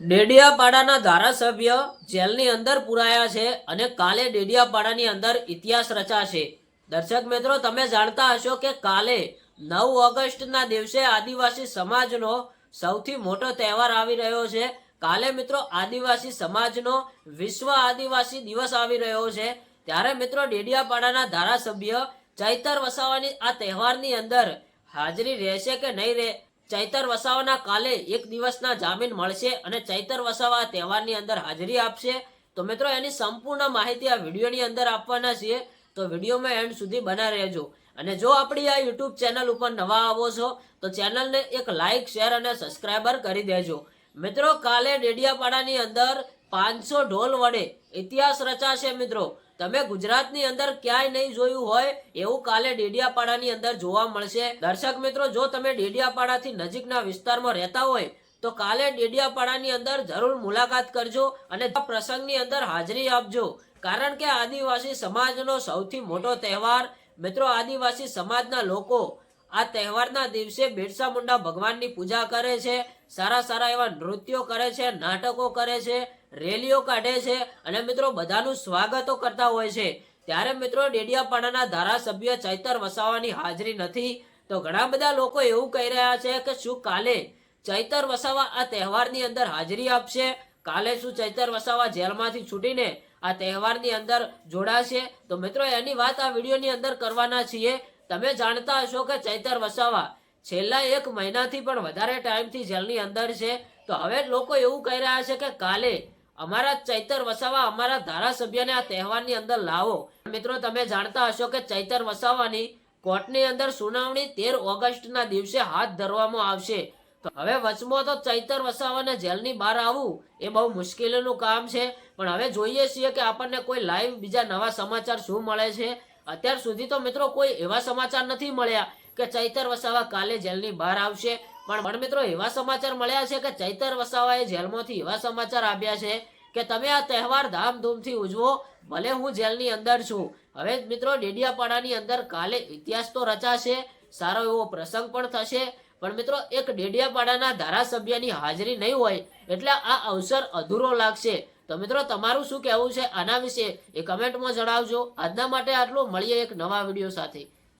ડેડિયાપાડાના ધારાસભ્ય જેલની અંદર પુરાયા છે અને કાલે ડેડિયાપાડાની અંદર ઇતિહાસ રચાશે. દર્શક મિત્રો, તમે જાણતા હશો કે કાલે નવ ઓગસ્ટના દિવસે આદિવાસી સમાજનો સૌથી મોટો તહેવાર આવી રહ્યો છે. કાલે મિત્રો, આદિવાસી સમાજનો વિશ્વ આદિવાસી દિવસ આવી રહ્યો છે. ત્યારે મિત્રો, ડેડિયાપાડાના ધારાસભ્ય ચૈતર વસાવાની આ તહેવારની અંદર હાજરી રહેશે કે નહીં રહે? ચૈતર વસાવાના કાલે એક દિવસના જામીન મળશે અને ચૈતર વસાવા તહેવારની અંદર હાજરી આપશે. તો મિત્રો, એની સંપૂર્ણ માહિતી આ વિડીયોની અંદર આપવાના છીએ. તો વિડીયોમાં એન્ડ સુધી બના રહેજો. અને જો આપણી આ યુટ્યુબ ચેનલ ઉપર નવા આવો છો, તો ચેનલને એક લાઇક શેર અને સબસ્ક્રાઈબર કરી દેજો. મિત્રો, કાલે ડેડિયાપાડાની અંદર પાંચસો ઢોલ વડે ઇતિહાસ રચાશે મિત્રો. તમે ગુજરાતની અંદર ક્યાંય નહીં જોયું હોય, એવું કાલે ડેડિયાપાડાની અંદર જોવા મળશે. દર્શક મિત્રો, જો તમે ડેડિયાપાડાથી નજીકના વિસ્તારમાં રહેતા હોય, તો કાલે ડેડિયાપાડાની અંદર જરૂર મુલાકાત કરજો અને પ્રસંગની અંદર હાજરી આપજો. કારણ કે આદિવાસી સમાજનો સૌથી મોટો તહેવાર મિત્રો આદિવાસી સમાજના લોકો આ તહેવારના દિવસે બિરસા મુંડા ભગવાનની પૂજા કરે છે, સારા સારા એવા નૃત્યો કરે છે, નાટકો કરે છે, રેલીઓ કાઢે છે અને મિત્રો બધાનું સ્વાગતો કરતા હોય છે. ત્યારે મિત્રો ડેડિયાપાડાના ધારાસભ્ય ચૈતર વસાવાની હાજરી નથી. તો ઘણા બધા લોકો એવું કહી રહ્યા છે કે શું કાલે ચૈતર વસાવા આ તહેવારની અંદર હાજરી આપશે? કાલે શું ચૈતર વસાવા જેલમાંથી છૂટીને આ તહેવારની અંદર જોડાશે? તો મિત્રો એની વાત આ વિડીયોની અંદર કરવાના છીએ. તમે જાણતા હશો કે ચૈતર વસાવા છેલ્લા એક મહિનાથી પણ વધારે ટાઈમથી જેલની અંદર છે. તો હવે લોકો એવું કહી રહ્યા છે કે કાલે અમારા ચૈતર વસાવા અમારા ધારાસભ્યને આ તહેવારની અંદર લાવો. મિત્રો, તમે જાણતા હશો કે ચૈતર વસાવાની કોર્ટની અંદર સુનાવણી તેર ઓગસ્ટના દિવસે હાથ ધરવામાં આવશે. તો હવે વચમાં તો ચૈતર વસાવાને જેલની બહાર આવવું એ બહુ મુશ્કેલીનું કામ છે. પણ હવે જોઈએ છીએ કે આપણને કોઈ લાઈવ બીજા નવા સમાચાર શું મળે છે. અત્યાર સુધી તો મિત્રો કોઈ એવા સમાચાર નથી મળ્યા કે ચૈતર વસાવા કાલે જેલની બહાર આવશે. પણ મિત્રો એવા સમાચાર મળ્યા છે કે ચૈતર વસાવાએ જેલમાંથી એવા સમાચાર આપ્યા છે કે તમે આ તહેવાર ધામધૂમથી ઉજવો, ભલે હું જેલની અંદર છું. હવે મિત્રો ડેડિયાપાડાની અંદર કાલે ઇતિહાસ તો રચાશે, સારો એવો પ્રસંગ પણ થશે. પણ મિત્રો, એક ડેડિયાપાડાના ધારાસભ્યની હાજરી નહીં હોય એટલે આ અવસર અધૂરો લાગશે. તો મિત્રો, તમારું શું કહેવું છે? આના વિશે એ કમેન્ટમાં જણાવજો. આજના માટે આટલું. મળીએ એક નવા વીડિયો સાથે.